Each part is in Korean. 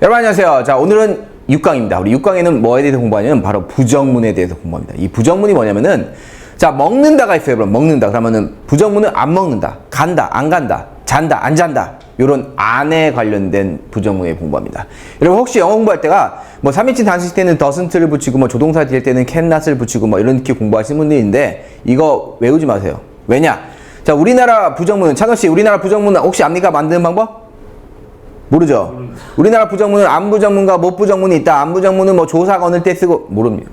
여러분 안녕하세요. 자 오늘은 6강입니다. 우리 6강에는 뭐에 대해서 공부하냐면 바로 부정문에 대해서 공부합니다. 이 부정문이 뭐냐면은 자 먹는다가 있어요. 여러분 먹는다. 그러면은 부정문은 안 먹는다, 간다, 안 간다, 잔다, 안 잔다. 요런 안에 관련된 부정문에 공부합니다. 여러분 혹시 영어 공부할 때가 뭐 3인칭 단수일 때는 doesn't를 붙이고 뭐 조동사 될 때는 cannot을 붙이고 뭐 이렇게 공부하시는 분들이 있는데 이거 외우지 마세요. 왜냐? 자 우리나라 부정문은 찬호 씨 우리나라 부정문은 혹시 압니까 만드는 방법? 모르죠. 우리나라 부정문은 안부정문과 못부정문이 있다. 안부정문은 뭐 조사가 어느 때 쓰고 모릅니다.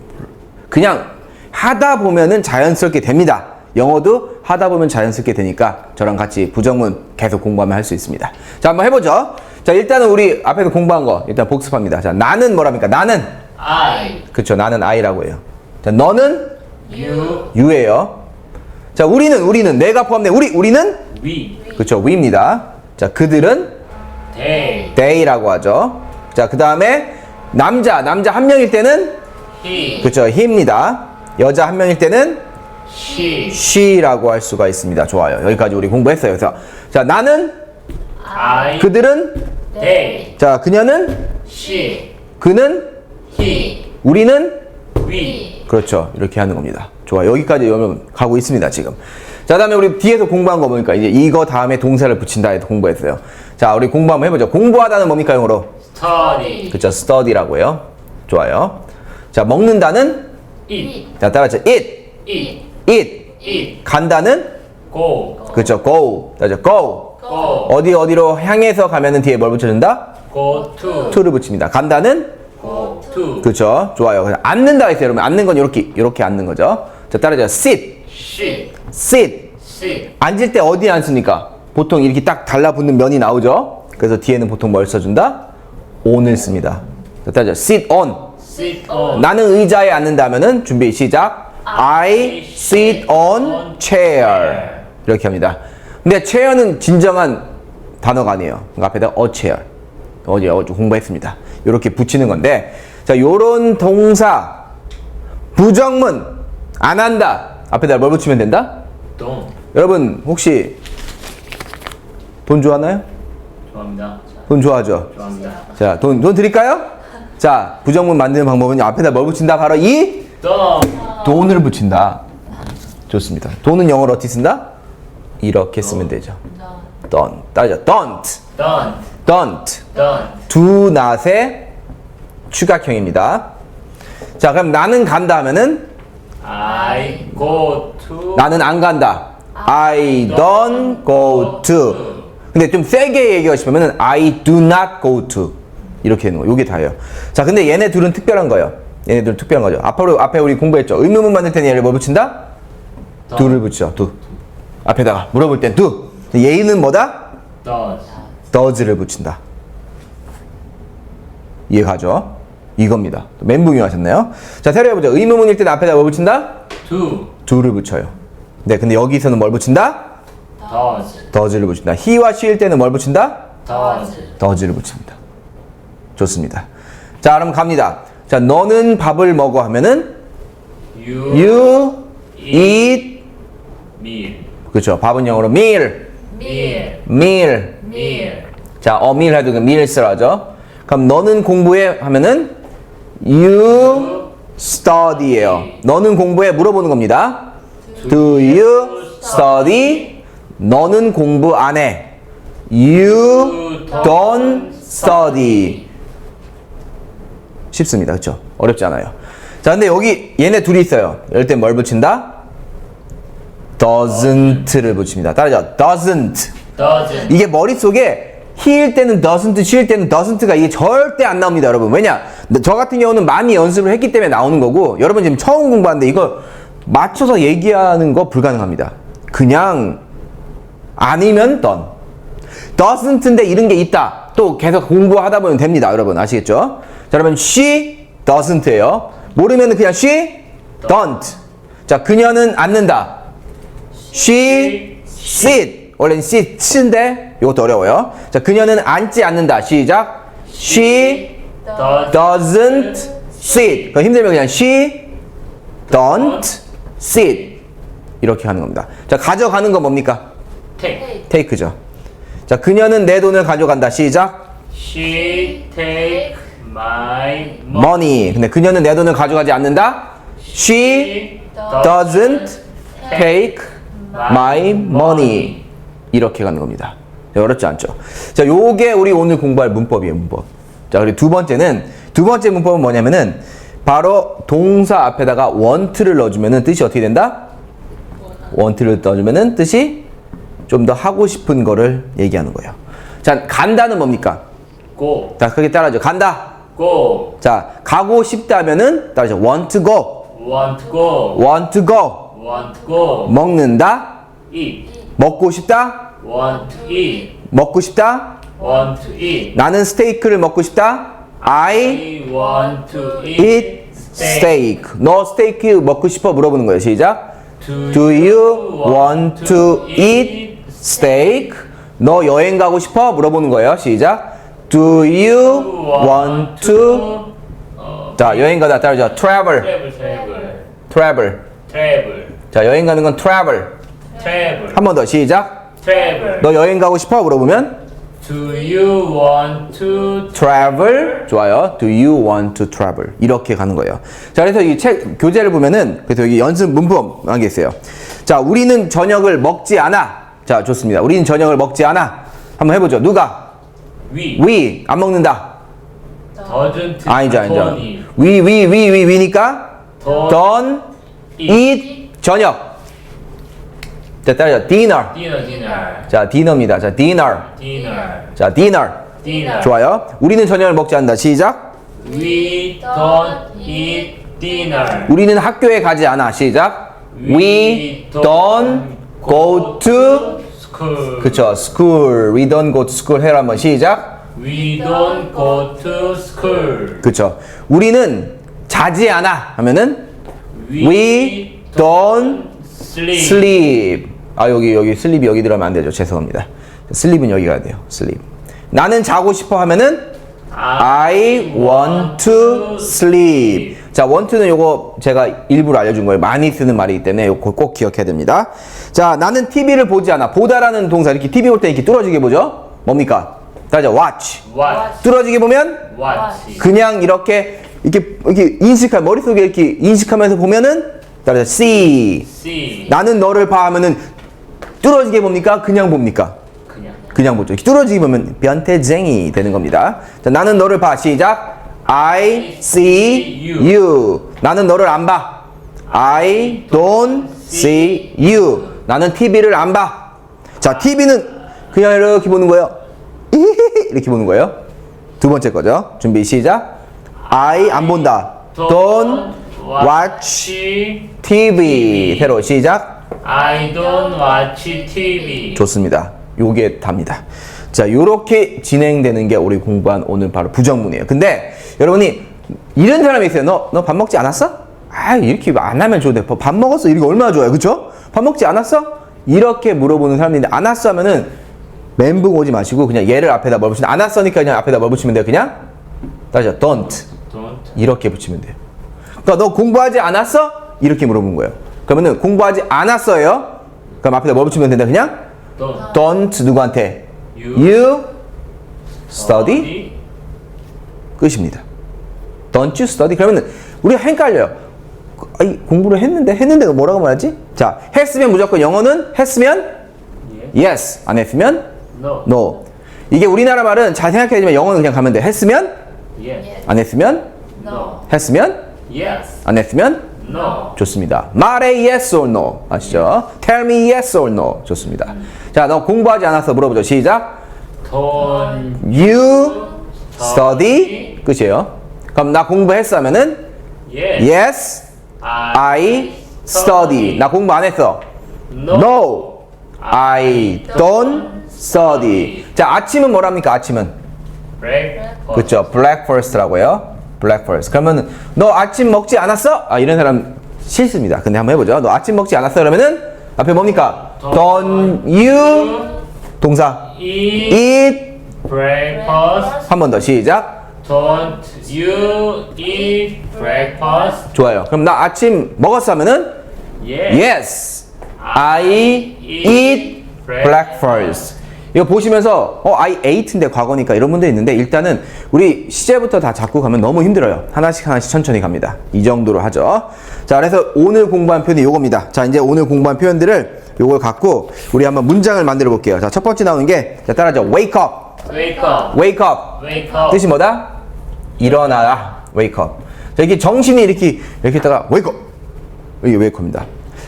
그냥 하다 보면은 자연스럽게 됩니다. 영어도 하다 보면 자연스럽게 되니까 저랑 같이 부정문 계속 공부하면 할 수 있습니다. 자, 한번 해보죠. 자, 일단은 우리 앞에서 공부한 거 일단 복습합니다. 자, 나는 뭐랍니까? 나는 I, 그쵸. 나는 I라고 해요. 자, 너는 you, U예요. 자, 우리는 우리는 내가 포함된 우리 우리는 we, 그쵸. We입니다. 자, 그들은 they, they라고 하죠. 자, 그 다음에 남자, 남자 한 명일 때는 he, 그쵸, he입니다. 여자 한 명일 때는 she, she라고 할 수가 있습니다. 좋아요. 여기까지 우리 공부했어요. 그래서 자, 나는 I, 그들은 they, 자, 그녀는 she, 그는 he, 우리는 we, 그렇죠. 이렇게 하는 겁니다. 좋아. 여기까지 여러분 가고 있습니다, 지금. 자, 다음에 우리 뒤에서 공부한 거 뭡니까? 이제 이거 다음에 동사를 붙인다 해서 공부했어요. 자, 우리 공부 한번 해보죠. 공부하다는 뭡니까, 영어로? study, 그쵸, study라고 해요. 좋아요. 자, 먹는다는? eat, 자, 따라서 eat, eat, eat. eat, 간다는? go, 그쵸, go. 따라서 go. go, 어디 어디로 향해서 가면은 뒤에 뭘 붙여준다? go to, to를 붙입니다. 간다는? go to, 그쵸, 좋아요. 그래서 앉는다 했어요, 여러분. 앉는 건 이렇게, 이렇게 앉는 거죠. 자, 따라서 sit, sit, sit. sit, 앉을 때 어디에 앉습니까? 보통 이렇게 딱 달라붙는 면이 나오죠. 그래서 뒤에는 보통 뭘 써준다? on을 씁니다. 자, 따라서 sit on. sit on, 나는 의자에 앉는다면은 준비 시작. I sit on chair. 이렇게 합니다. 근데 chair는 진정한 단어가 아니에요. 그 앞에다 a chair. 어제 어제 공부했습니다. 이렇게 붙이는 건데, 자, 요런 동사 부정문 안 한다. 앞에다 뭘 붙이면 된다? 여러분 혹시 돈 좋아하나요? 좋아합니다. 돈 좋아하죠? 좋아합니다. 자, 돈, 돈 드릴까요? 자, 부정문 만드는 방법은 앞에다 뭘 붙인다? 바로 이 돈을 붙인다. 좋습니다. 돈은 영어로 어떻게 쓴다? 이렇게 쓰면 되죠. don't. 따르죠. don't. don't, don't. do not의 추가형입니다. 자, 그럼 나는 간다 하면은 I go to, 나는 안 간다. I don't go to. 근데 좀 세게 얘기하고 싶으면은 I do not go to. 이렇게 되는 거. 요게 다예요. 자, 근데 얘네 둘은 특별한 거예요. 얘네들은 특별한 거죠. 앞으로 앞에 우리 공부했죠. 의문문 만들 때는 얘를 뭐 붙인다? do를 붙여. do. 앞에다가 물어볼 땐 do. 얘는 뭐다? does, does를 붙인다. 이해가죠? 이겁니다. 멘붕이 하셨나요? 자, 새로 해보죠. 의문문일 때는 앞에다 뭐 붙인다? to, do를 붙여요. 네, 근데 여기서는 뭘 붙인다? does, does를 붙인다. he와 she일 때는 뭘 붙인다? does, does를 붙입니다. 좋습니다. 자, 그럼 갑니다. 자, 너는 밥을 먹어 하면은 you, you eat meal, 그렇죠. 밥은 영어로 meal, meal, meal. meal, 자, a meal 해도 그 meals를 하죠. 그럼 너는 공부해 하면은 you study예요. 너는 공부해 물어보는 겁니다. Do you study? 너는 공부 안 해. You don't study. 쉽습니다. 그렇죠? 어렵지 않아요. 자, 근데 여기 얘네 둘이 있어요. 이럴 땐 뭘 붙인다? doesn't를 붙입니다. 따라죠. doesn't. doesn't, 이게 머릿속에 he일 때는 doesn't, she일 때는 doesn't가 이게 절대 안 나옵니다, 여러분. 왜냐? 저 같은 경우는 많이 연습을 했기 때문에 나오는 거고, 여러분 지금 처음 공부하는데 이거 맞춰서 얘기하는 거 불가능합니다. 그냥 아니면 done. doesn't인데 이런 게 있다. 또 계속 공부하다 보면 됩니다, 여러분. 아시겠죠? 자, 그러면 she doesn't예요. 모르면 그냥 she don't. 자, 그녀는 앉는다. She sit. 원래는 sits인데 이것도 어려워요. 자, 그녀는 앉지 않는다. 시작. She doesn't sit. 그럼 힘들면 그냥 she don't sit. 이렇게 하는 겁니다. 자, 가져가는 건 뭡니까? take, take죠. 자, 그녀는 내 돈을 가져간다. 시작. She take my money. money. 근데 그녀는 내 돈을 가져가지 않는다. She doesn't take my money. 이렇게 가는 겁니다. 어렵지 않죠? 자, 요게 우리 오늘 공부할 문법이에요, 문법. 자, 그리고 두 번째는, 두 번째 문법은 뭐냐면은, 바로 동사 앞에다가 want를 넣어주면은 뜻이 어떻게 된다? want를 넣어주면은 뜻이 좀 더 하고 싶은 거를 얘기하는 거예요. 자, 간다는 뭡니까? Go. 자, 크게 따라하죠. 간다. Go. 자, 가고 싶다면은 따라하죠. want to go. Want to go. want to go. Want to go. 먹는다. Eat. 먹고 싶다. Want to eat. 먹고 싶다. Want to eat. 나는 스테이크를 먹고 싶다. I I want to eat, eat steak. 너 스테이크 먹고 싶어 물어보는 거예요. 시작. Do, you want to eat steak? 너 여행 가고 싶어? 물어보는 거예요. 시작. Do you want to? 어, 자, 여행 가다 따라죠. travel. travel, travel, travel. travel, 자, 여행 가는 건 travel. travel, 한 번 더 시작. Travel. 너 여행 가고 싶어? 물어보면 Do you want to travel 좋아요. Do you want to travel 이렇게 가는 거예요. 자 그래서 이 책 교재를 보면은 그래서 여기 연습 문법 한게 있어요. 자 우리는 저녁을 먹지 않아. 자 좋습니다. 우리는 저녁을 먹지 않아. 한번 해보죠. 누가 we we 안 먹는다. doesn't 아니죠 아니죠. Tony we we we we we니까 don't don't eat 저녁. 자 따라서 dinner. dinner dinner 자 디너입니다. 자 dinner. dinner 자 dinner. dinner 좋아요. 우리는 저녁을 먹지 않는다. 시작. we don't eat dinner 우리는 학교에 가지 않아. 시작. We don't go to school 그쵸 school. We don't go to school 해라 한번 시작. we don't go to school 그쵸. 우리는 자지 않아 하면은 we don't sleep sleep. 아 여기 여기 슬립이 여기 들어가면 안 되죠. 죄송합니다. 슬립은 여기 가야 돼요. 슬립. 나는 자고 싶어 하면은 I want to sleep. 자, want는 요거 제가 일부러 알려준 거예요. 많이 쓰는 말이기 때문에 요거 꼭 기억해야 됩니다. 자, 나는 TV를 보지 않아. 보다라는 동사 이렇게 TV 볼 때 이렇게 뚫어지게 보죠? 뭡니까? 따져 watch. watch 뚫어지게 보면 watch 그냥 이렇게 이렇게 이렇게 인식할 머릿속에 이렇게 인식하면서 보면은 따라서 see. see 나는 너를 봐 하면은 뚫어지게 봅니까? 그냥 봅니까? 그냥 그냥 보죠. 뚫어지게 보면 변태쟁이 되는 겁니다. 자, 나는 너를 봐. 시작. I see you. 나는 너를 안 봐. I don't see you. 나는 TV를 안 봐. 자, TV는 그냥 이렇게 보는 거예요. 이렇게 보는 거예요. 두 번째 거죠. 준비 시작. I 안 본다. Don't watch TV. 새로 시작. I don't watch TV 좋습니다. 요게 답니다. 자, 요렇게 진행되는 게 우리 공부한 오늘 바로 부정문이에요. 근데 여러분이 이런 사람이 있어요. 너, 너 밥 먹지 않았어? 아, 이렇게 안 하면 좋은데. 밥 먹었어? 이렇게 얼마나 좋아요. 그쵸? 밥 먹지 않았어? 이렇게 물어보는 사람인데, 안 왔어 하면은 멘붕 오지 마시고 그냥 얘를 앞에다 뭘 붙이면 안 왔으니까 그냥 앞에다 뭘 붙이면 돼요. 그냥 따져. don't. don't 이렇게 붙이면 돼요. 그러니까 너 공부하지 않았어? 이렇게 물어본 거예요. 그러면은 공부하지 않았어요? 그럼 앞에다 뭘 붙이면 된다. 그냥 don't don't 누구한테? You You study 끝입니다. Don't you study? 그러면 우리가 헷갈려요. 아이, 공부를 했는데 했는데 뭐라고 말하지? 자, 했으면 무조건 영어는 했으면 yes yes, 안 했으면 no no. 이게 우리나라 말은 잘 생각해야지만 영어는 그냥 가면 돼. 했으면 yes 안 했으면 no 했으면 yes 안 했으면 no 좋습니다. 말해 yes or no 아시죠? Tell me yes or no 좋습니다. 자, 너 공부하지 않았어 물어보죠. 시작. don't You study 끝이에요. 그럼 나 공부했어 하면은 yes yes I study. 나 공부 안 했어. no No I don't study. 자 아침은 뭐랍니까 아침은? breakfast 그렇죠 breakfast라고요. Breakfast. 그러면 너 아침 먹지 않았어? 아 이런 사람 싫습니다. 근데 한번 해보죠. 너 아침 먹지 않았어 그러면은 앞에 뭡니까? Don't you 동사 eat breakfast 한 번 더 시작. don't you eat breakfast 좋아요. 그럼 나 아침 먹었어 하면은 yes Yes, I eat breakfast. 이거 보시면서 어 I ate인데 과거니까 이런 분들 있는데 일단은 우리 시제부터 다 잡고 가면 너무 힘들어요. 하나씩 하나씩 천천히 갑니다. 이 정도로 하죠. 자 그래서 오늘 공부한 표현이 요겁니다. 자 이제 오늘 공부한 표현들을 요걸 갖고 우리 한번 문장을 만들어 볼게요. 자 첫 번째 나오는 게 자, 따라하죠. wake up, Wake up. wake up. Wake up. 뜻이 뭐다? 일어나라. wake up. 자, 이렇게 정신이 이렇게 이렇게 있다가 wake up. 이게 wake up입니다.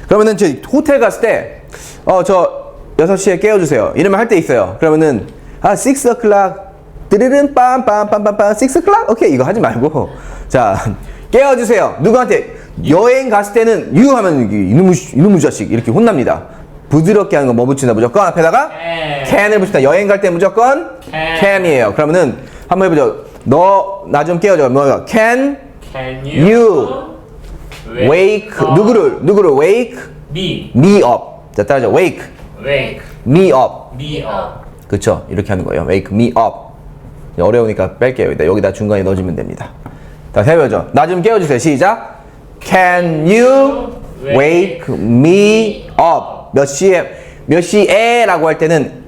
그러면은 저 호텔 갔을 때 어저 6시에 깨워 주세요. 이러면 할 때 있어요. 그러면은 아, 6 o'clock. 뜨르른 빰빰빰빰빰 6 o'clock. 오케이. 이거 하지 말고 자, 깨워 주세요. 누구한테 여행 갔을 때는 you 하면 이놈의 이놈의 자식 이렇게 혼납니다. 부드럽게 하는 거 뭐 붙이나 무조건 앞에다가 Can. can을 붙이다. 여행 갈 때 무조건 Can. can이에요. 그러면은 한번 해보죠. 너 나 좀 깨워줘. 뭐야? Can Can you, You wake up 누구를 누구를 wake me? me up. 자 따라죠. wake Wake me up. me up. 그쵸? 이렇게 하는 거예요. wake me up. 어려우니까 뺄게요. 여기다 여기다 중간에 넣어주면 됩니다. 자 해보죠. 나 좀 깨워주세요. 시작. Can you wake me up? 몇 시에 몇 시에 라고 할 때는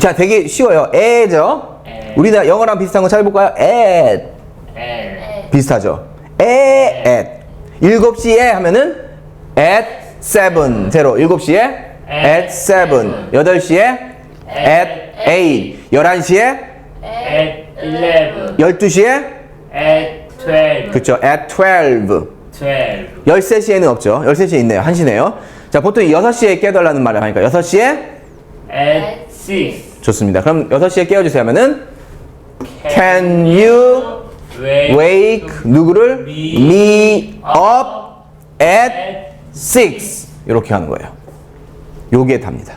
자 되게 쉬워요. 에죠. 에. 우리나라 영어랑 비슷한 거 찾아볼까요? at 비슷하죠. 에 at 7시에 하면은 at 7 제로 7시에 at 7 8시에? At 8 11시에? At eleven. 12시에? At twelve. 그쵸. At 12 Twelve. 13시에는 없죠. 13시에 있네요. 1시네요. 자 보통 6시에 깨달라는 말을 하니까 6시에? At six. 좋습니다. 그럼 6시에 깨워 주세요 하면은 Can you wake, wake 누구를? Me me up at 6 이렇게 하는 거예요 요게 답니다.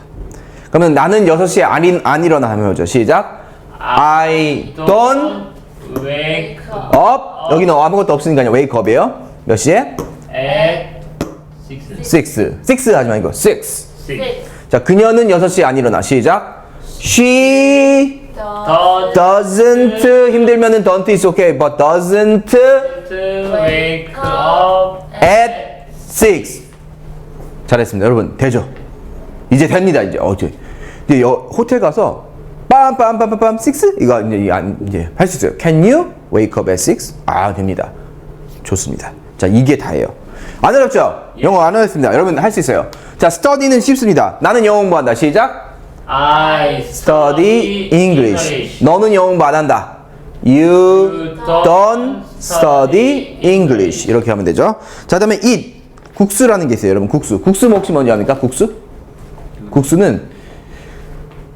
그러면 나는 6시에 안, 일- 안 일어나 하면 뭐죠? 시작. I don't wake up. 여기는 아무것도 없으니까요. wake up이에요. 몇 시에? at six. 6 6 하지 말고 6 Six. 자 그녀는 6시에 안 일어나. 시작. She doesn't 힘들면은 don't is okay but doesn't wake up at 6 잘했습니다 여러분. 되죠 이제 됩니다 이제 어제 이제 여, 호텔 가서 빰빰빰빰빰 6 이거 이제 안- 이제 할 수 있어요 can you wake up at 6 아 됩니다 좋습니다 자 이게 다예요 안 어렵죠 영어 안 어렵습니다 여러분 할 수 있어요 자 study는 쉽습니다 나는 영어 공부한다 시작 I study English. 너는 영어 공부 안 한다. You don't study English. 이렇게 하면 되죠. 자, 다음에 eat. 국수라는 게 있어요, 여러분. 국수. 국수 혹시 뭔지 압니까? 국수? 국수는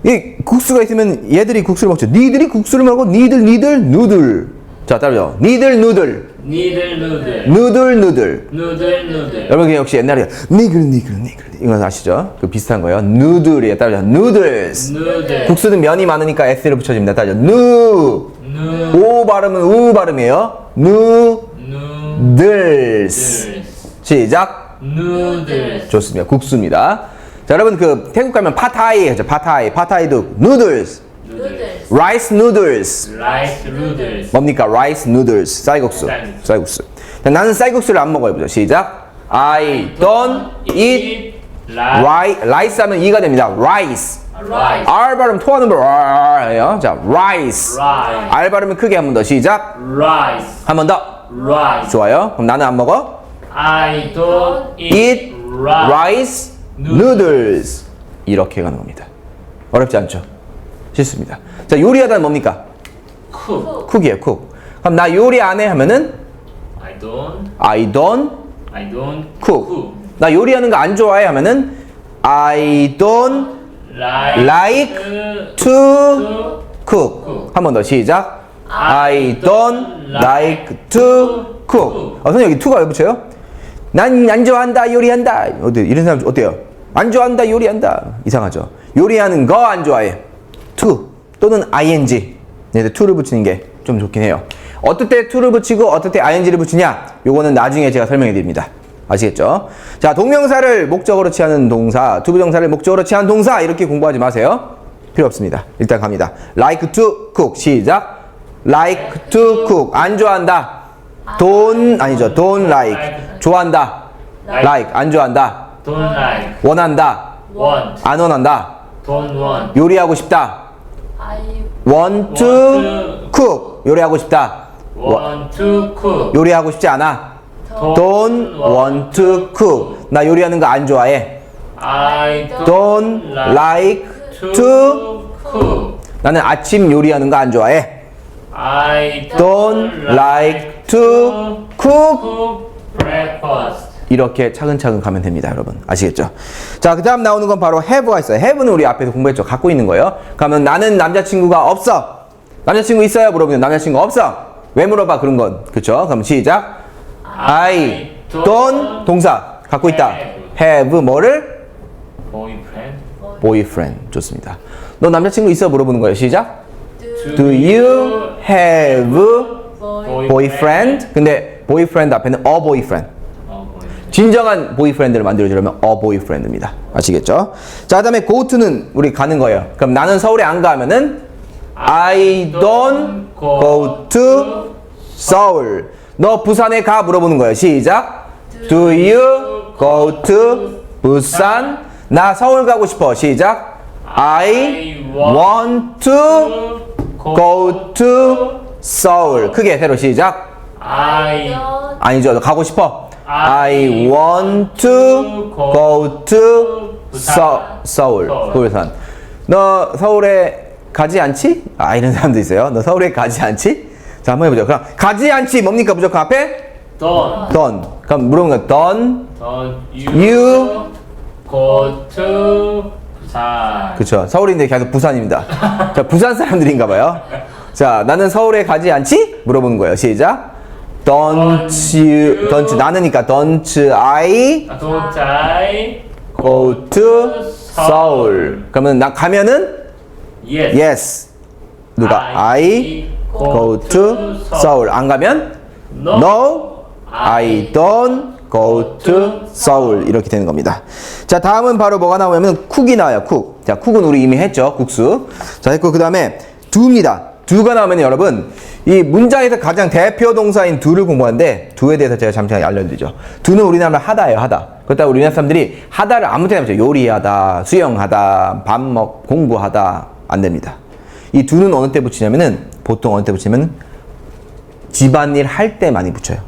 이 국수가 있으면 얘들이 국수를 먹죠. 니들이 국수를 먹고 니들 니들 누들. 자, 따라요. 니들 누들. Needle noodle. 누들 누들. Noodle noodle. 여러분 그 역시 옛날에 니글 니글 니글 이거 아시죠? 그 비슷한 거예요. 누들이에 따라서 누들스. Noodle. 국수는 면이 많으니까 s를 붙여줍니다. 따져 누. Noodles. 오 발음은 우 발음이에요. 누들스. 시작. Noodles. 좋습니다. 국수입니다. 자 여러분 그 태국 가면 파타이 하죠. 파타이. 파타이도 누들스. Noodles. 라이스 누들스. Rice noodles. 뭡니까? 라이스 누들스. 쌀국수. 쌀국수. 쌀국수. 자, 나는 쌀국수를 안 먹어요. 보죠. 시작. I don't eat rice. 라이 라이스 하면 이가 됩니다. rice. Rice. R 발음 토하는 거 R예요. 자, rice. Rice. R 발음을 크게 한 번 더 시작. Rice. 한 번 더. Rice. 좋아요. 그럼 나는 안 먹어. I don't eat, Eat rice. Noodles. 이렇게 가는 겁니다. 어렵지 않죠? 쉽습니다. 자, 요리하다는 뭡니까? Cook. 쿡이에요, 쿡. 그럼 나 요리 안 해 하면은 I don't. I don't I don't cook. 나 요리하는 거 안 좋아해 하면은 I don't Like, like to cook. 한 번 더 시작. I don't like to cook. 어, 선생님 여기 to가 왜 붙여요? 난 안 좋아한다 요리한다. 어때 이런 사람 어때요? 안 좋아한다 요리한다. 이상하죠. 요리하는 거 안 좋아해. to 또는 ing. 얘들 to를 붙이는 게 좀 좋긴 해요. 어떨 때 to를 붙이고 어떨 때 ing를 붙이냐? 요거는 나중에 제가 설명해 드립니다. 아시겠죠? 자, 동명사를 목적으로 취하는 동사, 투부정사를 목적으로 취한 동사 이렇게 공부하지 마세요. 필요 없습니다. 일단 갑니다. like to cook 시작. like to cook 안 좋아한다. Don't 아니죠. don't like 좋아한다. like 안 좋아한다. don't like, 원한다. want, 안 원한다. Don't want. 요리하고 싶다. I want to cook. 요리하고 싶다. 와- Want to cook. 요리하고 싶지 않아. don't want to cook. 나 요리하는 거 안 좋아해. I don't like to cook. 나는 아침 요리하는 거 안 좋아해. I don't like to cook. cook breakfast. 이렇게 차근차근 가면 됩니다, 여러분. 아시겠죠? 자, 그 다음 나오는 건 바로 have가 있어요. have는 우리 앞에서 공부했죠. 갖고 있는 거예요. 그러면 나는 남자친구가 없어. 남자친구 있어요? 물어보면 남자친구 없어. 왜 물어봐, 그런 건. 그쵸? 그럼 시작. I don't 동사. 갖고 있다. have 뭐를? Boyfriend. boyfriend. 좋습니다. 너 남자친구 있어? 물어보는 거예요. 시작. do, Do you have boy boyfriend? 근데 boyfriend 앞에는 a boyfriend. 어, boyfriend. 진정한 보이프렌드를 만들어주려면 어 보이프렌드입니다. 아시겠죠? 자, 그다음에 go to는 우리 가는 거예요. 그럼 나는 서울에 안 가면은 I don't go to Seoul. 너 부산에 가 물어보는 거예요. 시작. Do you go to 부산? 나 서울 가고 싶어. 시작. I want to go to Seoul. 크게 새로 시작. I 아니죠. 너 가고 싶어. I want to go to So- Seoul. 부산. 너 서울에 가지 않지? 아 이런 사람도 있어요. 너 서울에 가지 않지? 자 한번 해보죠. 그럼 가지 않지 뭡니까 무조건 앞에? don't Don't. 그럼 물어보는 거 Don't don't You- you go to 부산. 그쵸. 서울인데 계속 부산입니다. 자 부산 사람들인가 봐요. 자 나는 서울에 가지 않지? 물어보는 거예요. 시작. Don't you don't 나는니까 don't I don't I go to Seoul. 그러면 나 가면은 yes. yes. 누가 I go to Seoul. 안 가면 No. no. I don't go to Seoul. 이렇게 되는 겁니다. 자, 다음은 바로 뭐가 나오냐면 쿡이 나와요. 쿡. 자, 쿡은 우리 이미 했죠. 국수. 자, 했고 그다음에 do입니다. Do가 나오면 여러분 이 문장에서 가장 대표 동사인 do를 공부하는데 do에 대해서 제가 잠시 알려드리죠. do는 우리나라 하다예요. 하다. 그렇다고 우리나라 사람들이 하다를 아무 때나 붙여요. 요리하다, 수영하다, 밥 먹, 공부하다 안 됩니다. 이 do는 어느 때 붙이냐면은 보통 어느 때 붙이면 집안일 할 때 많이 붙여요.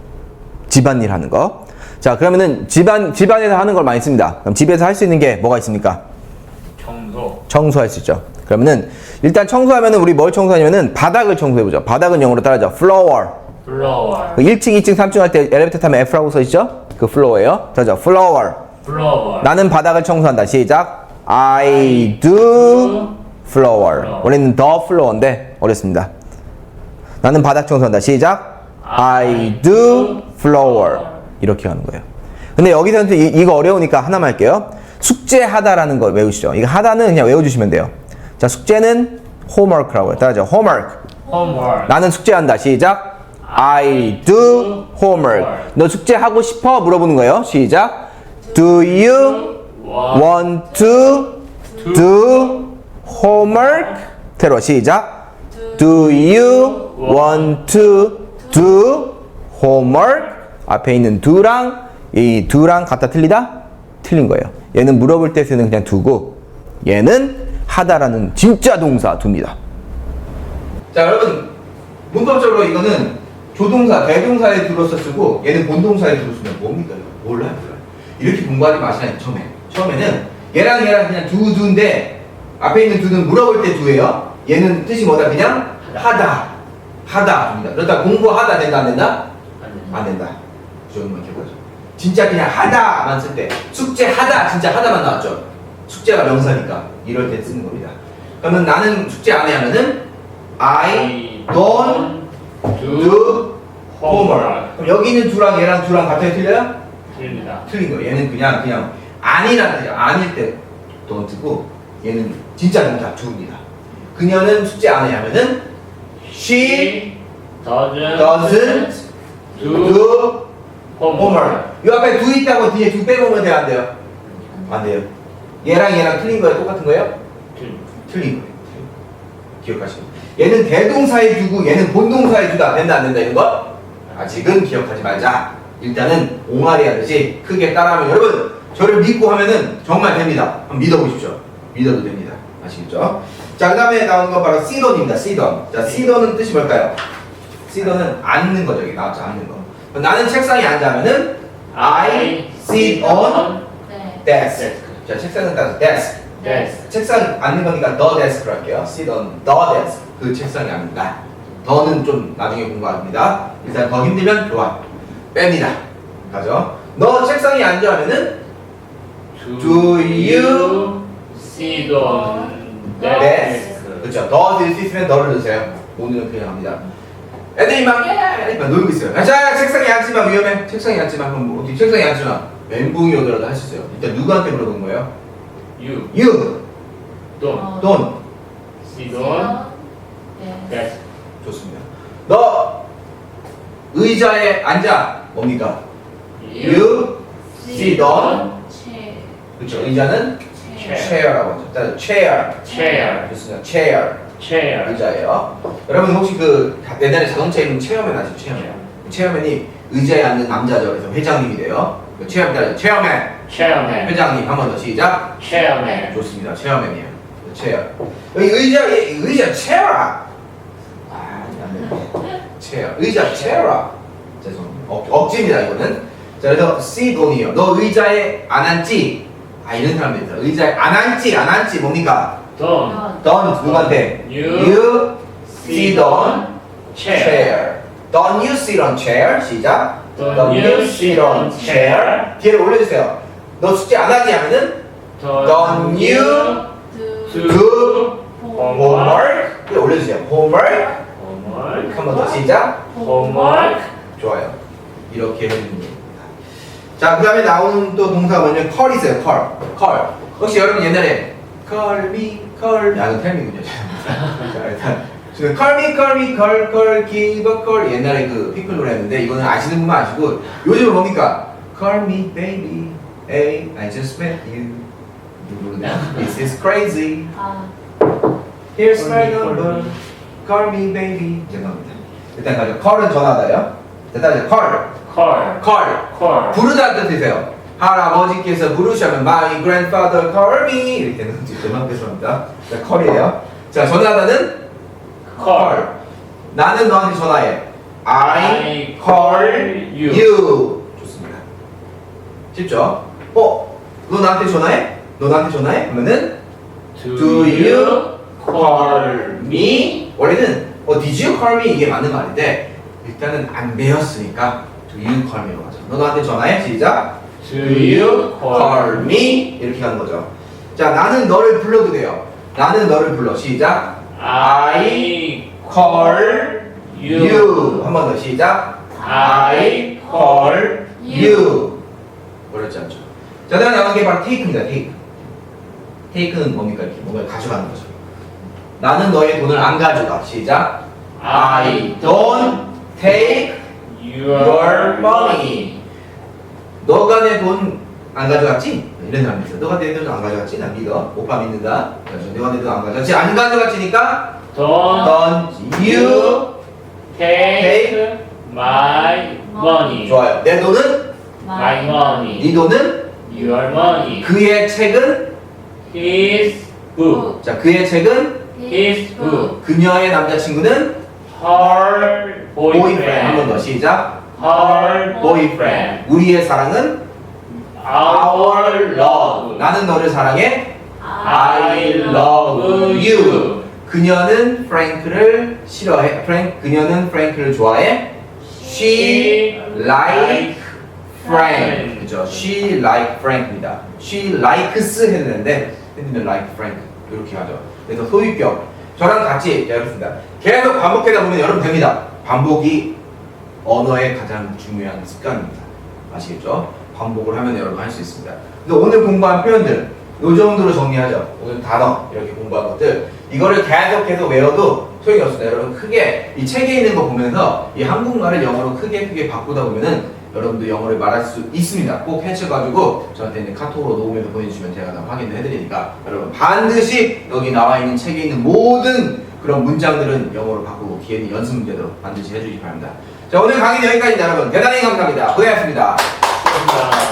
집안일 하는 거. 자, 그러면은 집안 집안에서 하는 걸 많이 씁니다. 그럼 집에서 할 수 있는 게 뭐가 있습니까? 청소. 청소할 수 있죠. 그러면은 일단 청소하면은 우리 뭘 청소하냐면은 바닥을 청소해 보죠. 바닥은 영어로 따라하죠. floor. floor. 그 1층, 2층, 3층 할 때 엘리베이터 타면 F라고 써 있죠? 그 floor예요. 따라죠. floor. floor. 나는 바닥을 청소한다. 시작. I do floor. 원래는 the floor인데 어렵습니다. 나는 바닥 청소한다. 시작. I do floor. 이렇게 하는 거예요. 근데 여기서는 이, 이거 어려우니까 하나만 할게요. 숙제하다라는 거 외우시죠. 이거 하다는 그냥 외워주시면 돼요. 자, 숙제는 homework라고 해요. 따라죠. homework. homework. 나는 숙제한다. 시작. I do homework. 너 숙제하고 싶어? 물어보는 거예요. 시작. Do you want to do homework? 테러 시작. Do you want to do homework? 앞에 있는 do랑 이 do랑 같다 틀리다? 틀린 거예요. 얘는 물어볼 때 쓰는 그냥 do고 얘는 하다라는 진짜 동사 do입니다. 자 여러분 문법적으로 이거는 조동사 대동사에 들어서 쓰고 얘는 본동사에 들어 쓰면 뭡니까? 몰라요 이렇게 공부하지 마시라니 처음에. 처음에는 얘랑 얘랑 그냥 두 두인데 앞에 있는 두는 물어볼 때 두예요. 얘는 뜻이 뭐다? 그냥 하다. 하다 입니다. 그러다 공부하다 된다 안 된다? 안 된다. 조금만 해보죠 진짜 그냥 하다만 쓸 때 숙제 하다 진짜 하다만 나왔죠 숙제가 명사니까 이럴 때 쓰는 겁니다 그러면 나는 숙제 안 해 하면은 I don't do homework. 그럼 여기 있는 두랑 얘랑 두랑 같아요? 틀려요? 틀립니다. 틀린 거예요. 얘는 그냥 그냥 아니라는 뜻이야. 아닐 때 don't고 얘는 진짜 동사 do입니다. 그녀는 숙제 안 해 하면은 she doesn't, doesn't do do homework. homework. 이 앞에 do 있다고 뒤에 do 빼보면 돼요? 안 돼요? 안 돼요. 얘랑 얘랑 틀린 거예요? 똑같은 거예요? 틀린 거예요. 기억하시고. 얘는 대동사에 두고 얘는 본동사에 두다 된다 안 된다 이런 거 아직은 기억하지 말자. 일단은 옹알이 하듯이 크게 따라하면 여러분 저를 믿고 하면은 정말 됩니다. 한번 믿어보십시오. 믿어도 됩니다. 아시겠죠? 자, 그 다음에 나오는 건 바로 시돈입니다. 시돈. 자, 시돈은 뜻이 뭘까요? 시돈은 앉는 거죠. 여기 나왔죠. 앉는 거. 나는 책상에 앉으면은 I sit on 네. desk. 자, 책상은 따서 desk. Desk. 책상 앉는 거니까 the desk로 할게요. sit on the desk. 그 책상에 앉는다. 더는 좀 나중에 공부합니다. 일단 더 힘들면 좋아. 뺍니다. 가죠. 너 책상에 앉아 하면은 Do you sit on desk. desk? 그렇죠. 더 들 수 있으면 너를 넣으세요. 오늘은 그냥 합니다. 애들이 막, 예! 막 놀고 있어요. 자, 책상에 앉지 마, 위험해. 책상에 앉지 마. 그럼 뭐 어디 책상에 앉지 마. 멘붕이 오더라도 할 수 있어요. 일단 누구한테 물어본 거예요? You You, don't 어, don't. sit on 네. desk. 좋습니다. 너 의자에 앉아. 뭡니까? You sit on. 체. 그렇죠. 의자는 체. chair라고 하죠. 따라서 chair. Chair. 좋습니다. chair. Chair. 의자예요. 여러분 혹시 그 옛날에 자동차 있는 체어맨 아시죠? 체어맨. 체어맨이 의자에 앉는 남자죠. 그래서 회장님이 돼요. 그 체어맨 따라서 체어맨. Chairman. 회장님 한 번 더 시작. Chairman. 좋습니다. 체어맨이에요. 체어. 여기 의자 의자 체어라. 아, 안 돼. 체어. 의자 체어라. 죄송합니다. 억, 억지입니다 이거는. 자 그래서 on이요. 너 의자에 안 앉지? 아 이런 사람들 있어. 의자에 안 앉지 안 앉지 뭡니까? Don't Don't 누구한테? You sit on chair. chair. Don't you sit on chair? 시작. Don't you sit on chair. 뒤에 올려주세요. 너 숙제 안 하지 하면은 Don't you 두. do 홈. homework? 뒤에 올려주세요. homework. Homework. 한번 더 시작. Homework. 좋아요. 이렇게 해주는 겁니다. 자, 그 다음에 나오는 또 동사 뭐냐면 있어요. call. call. 혹시 여러분 옛날에 me, call me. 아, 이거 텔미군요. 자, 일단 지금 call me, call me, call, call, give a call. 옛날에 그 피클 노래였는데 이거는 아시는 분만 아시고 요즘은 뭡니까? Call me, baby. Hey, I just met you. This is crazy. 아. Here's my number. Call me, baby. 죄송합니다. 일단 가죠. call은 전화다요. 일단 가죠. call. Call. call. Call. 부르다는 뜻이세요. 할아버지께서 부르시면 my grandfather call me 이렇게 거죠. 죄송- 죄송합니다. 자, call이에요. 자, 전화하다는 Call. 나는 너한테 전화해. I call you. 좋습니다. 쉽죠? 어? 너 나한테 전화해? 너 나한테 전화해? 그러면은 Do you call me? 원래는 어, did you call me 이게 맞는 말인데 일단은 안 배웠으니까 do you call me로 가죠. 너 나한테 전화해? 시작. Do you call me? 이렇게 가는 거죠. 자, 나는 너를 불러도 돼요. 나는 너를 불러. 시작. I call you. you. 한 번 더 시작. I call you. 어렵지 않죠. 자, 다음 나오는 게 바로 take입니다. take. take는 뭡니까? 이렇게 뭔가를 가져가는 거죠. 나는 너의 돈을 안 가져가. 시작. I don't take your money. 너가 내 돈 안 가져갔지? 이런 사람이 있어. 너가 내 돈 안 가져갔지? 난 믿어. 오빠 믿는다. 그래서 너가 내 돈 안 가져갔지? 안 가져갔지니까 Don't don't you take my money. 좋아요. 내 돈은 My money. 네 돈은 Your money. 그의 책은 His book. 자 그의 책은 His book. 그녀의 남자친구는 Her boyfriend. 한번 더 boyfriend. 시작. Her boyfriend. 우리의 사랑은 Our love. 나는 너를 사랑해. I love you. 그녀는 프랭크를 싫어해. 프랭 그녀는 프랭크를 좋아해. She like Frank. 그죠? She like Frank입니다. She likes 되는데 핸드면 like Frank 이렇게 하죠. 그래서 소유격 저랑 같이 해보겠습니다. 계속 반복하다 보면 여러분 됩니다. 반복이 언어의 가장 중요한 습관입니다. 아시겠죠? 반복을 하면 여러분 할 수 있습니다. 근데 오늘 공부한 표현들 이 정도로 정리하죠. 오늘 단어 이렇게 공부한 것들 이거를 계속해서 외워도 소용이 없습니다. 여러분 크게 이 책에 있는 거 보면서 이 한국말을 영어로 크게 크게 바꾸다 보면은 여러분도 영어를 말할 수 있습니다. 꼭 해쳐가지고 저한테 있는 카톡으로 녹음해서 보내주시면 제가 다 확인을 해드리니까 여러분 반드시 여기 나와 있는 책에 있는 모든 그런 문장들은 영어로 바꾸고 있는 연습 문제도 반드시 해주시기 바랍니다. 자 오늘 강의는 여기까지입니다 여러분 대단히 감사합니다. 고생하셨습니다. 감사합니다.